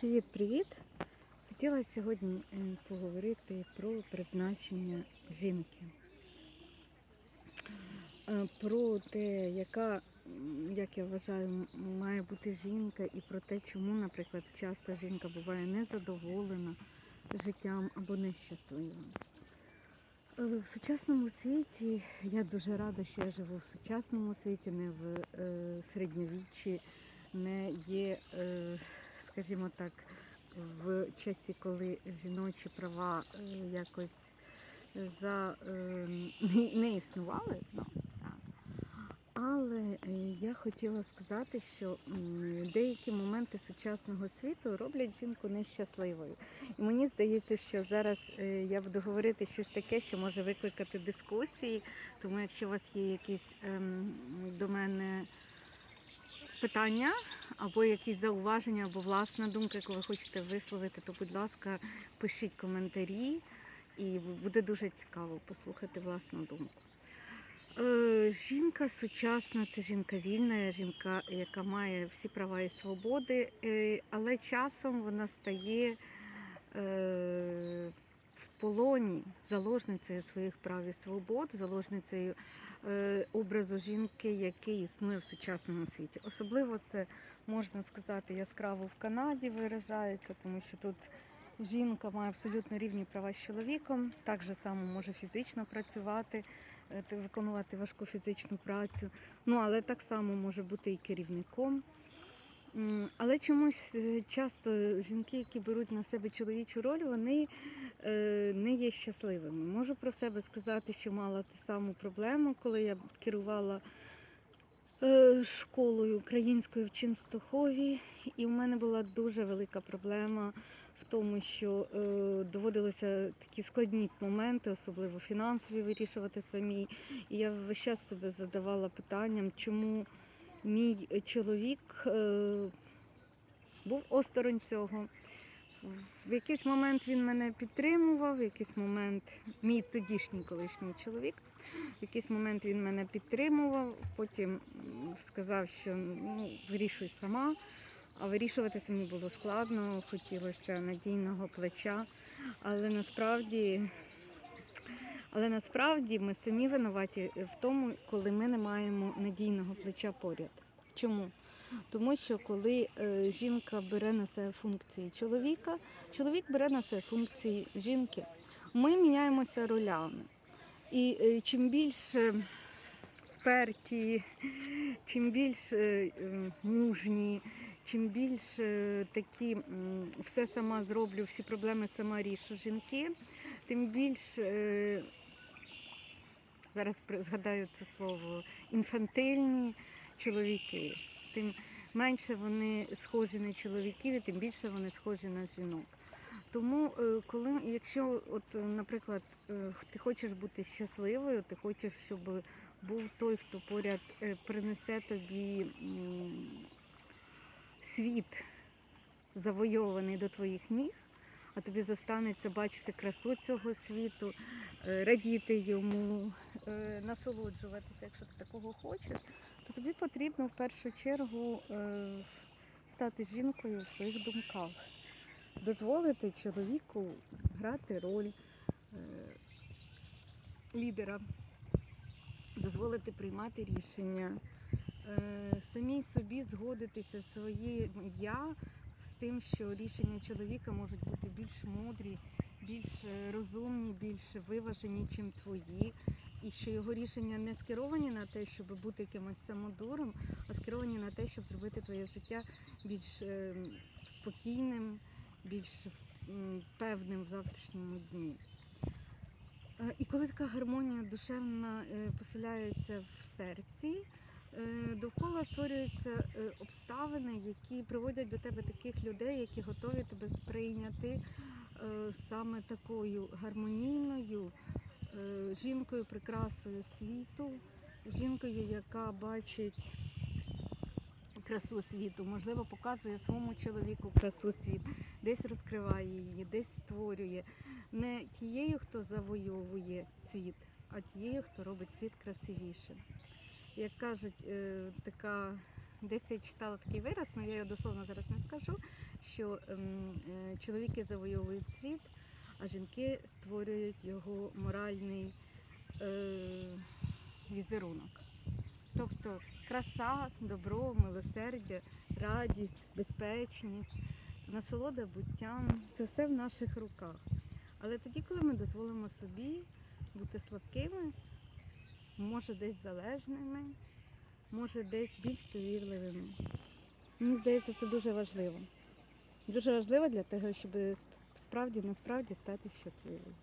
Привіт-привіт! Хотіла сьогодні е, поговорити про призначення жінки. Е, Про те, яка, як я вважаю, має бути жінка, і про те, чому, наприклад, часто жінка буває незадоволена життям або нещаслива. Е, В сучасному світі я дуже рада, що я живу в сучасному світі, не в середньовіччі, не є, скажімо так, в часі, коли жіночі права е, якось за, е, не, існували. Ну. Але е, я хотіла сказати, що деякі моменти сучасного світу роблять жінку нещасливою. І мені здається, що зараз я буду говорити щось таке, що може викликати дискусії. Тому якщо у вас є якісь ем, до мене питання, або якісь зауваження, або власна думка, яку ви хочете висловити, то, будь ласка, пишіть коментарі, і буде дуже цікаво послухати власну думку. Е, Жінка сучасна це жінка вільна, жінка, яка має всі права і свободи, е, але часом вона стає е, полоні заложницею своїх прав і свобод, заложницею е, образу жінки, який існує в сучасному світі. Особливо це можна сказати яскраво в Канаді виражається, тому що тут жінка має абсолютно рівні права з чоловіком, так же само може фізично працювати, е, виконувати важку фізичну працю. Ну але так само може бути і керівником. Але чомусь е, часто жінки, які беруть на себе чоловічу роль, вони е, не є щасливими. Можу про себе сказати, що мала ту саму проблему, коли я керувала е, школою українською в Чинстохові, і в мене була дуже велика проблема в тому, що доводилося такі складні моменти, особливо фінансові, вирішувати самі. І я весь час себе задавала питанням, чому мій чоловік е, був осторонь цього. В якийсь момент він мене підтримував, в якийсь момент мій тодішній колишній чоловік, в якийсь момент він мене підтримував, потім сказав, що ну, вирішуй сама. А вирішувати самі було складно, хотілося надійного плеча. Але насправді, але насправді ми самі винуваті в тому, коли ми не маємо надійного плеча поряд. Чому? Тому що коли е, жінка бере на себе функції чоловіка, чоловік бере на себе функції жінки. Ми міняємося ролями. І е, чим більше вперті, чим більше е, мужні, чим більше такі все сама зроблю, всі проблеми сама рішу жінки, тим більше е, зараз згадаю це слово інфантильні чоловіки, тим менше вони схожі на чоловіків, і тим більше вони схожі на жінок. Тому, е, коли, якщо, от, е, наприклад, е, ти хочеш бути щасливою, ти хочеш, щоб був той, хто поряд принесе тобі світ завойований до твоїх ніг, а тобі зостанеться бачити красу цього світу, е, радіти йому, е, насолоджуватися, якщо ти такого хочеш, то тобі потрібно в першу чергу е, стати жінкою в своїх думках, дозволити чоловіку грати роль лідера, дозволити приймати рішення, самій собі згодитися своє я тим, що рішення чоловіка можуть бути більш мудрі, більш е, розумні, більш виважені, чим твої. І що його рішення не скеровані на те, щоб бути якимось самодуром, а скеровані на те, щоб зробити твоє життя більш е, спокійним, більш певним в завтрашньому дні. Е, І коли така гармонія душевна поселяється в серці, довкола створюються е, обставини, які приводять до тебе таких людей, які готові тебе сприйняти е, саме такою гармонійною е, жінкою, прикрасою світу, жінкою, яка бачить красу світу, можливо, показує своєму чоловіку красу світу, десь розкриває її, десь створює. Не тією, хто завойовує світ, а тією, хто робить світ красивішим. Як кажуть, е, така десь читала такий вираз, але я його дословно зараз не скажу, що ем, е, чоловіки завойовують світ, а жінки створюють його моральний е, візерунок. Тобто краса, добро, милосердя, радість, безпечність, насолода буттям це все в наших руках. Але тоді, коли ми дозволимо собі бути слабкими, може десь залежними, може десь більш довірливими. Мені здається, це дуже важливо. Дуже важливо для того, щоб справді насправді стати щасливою.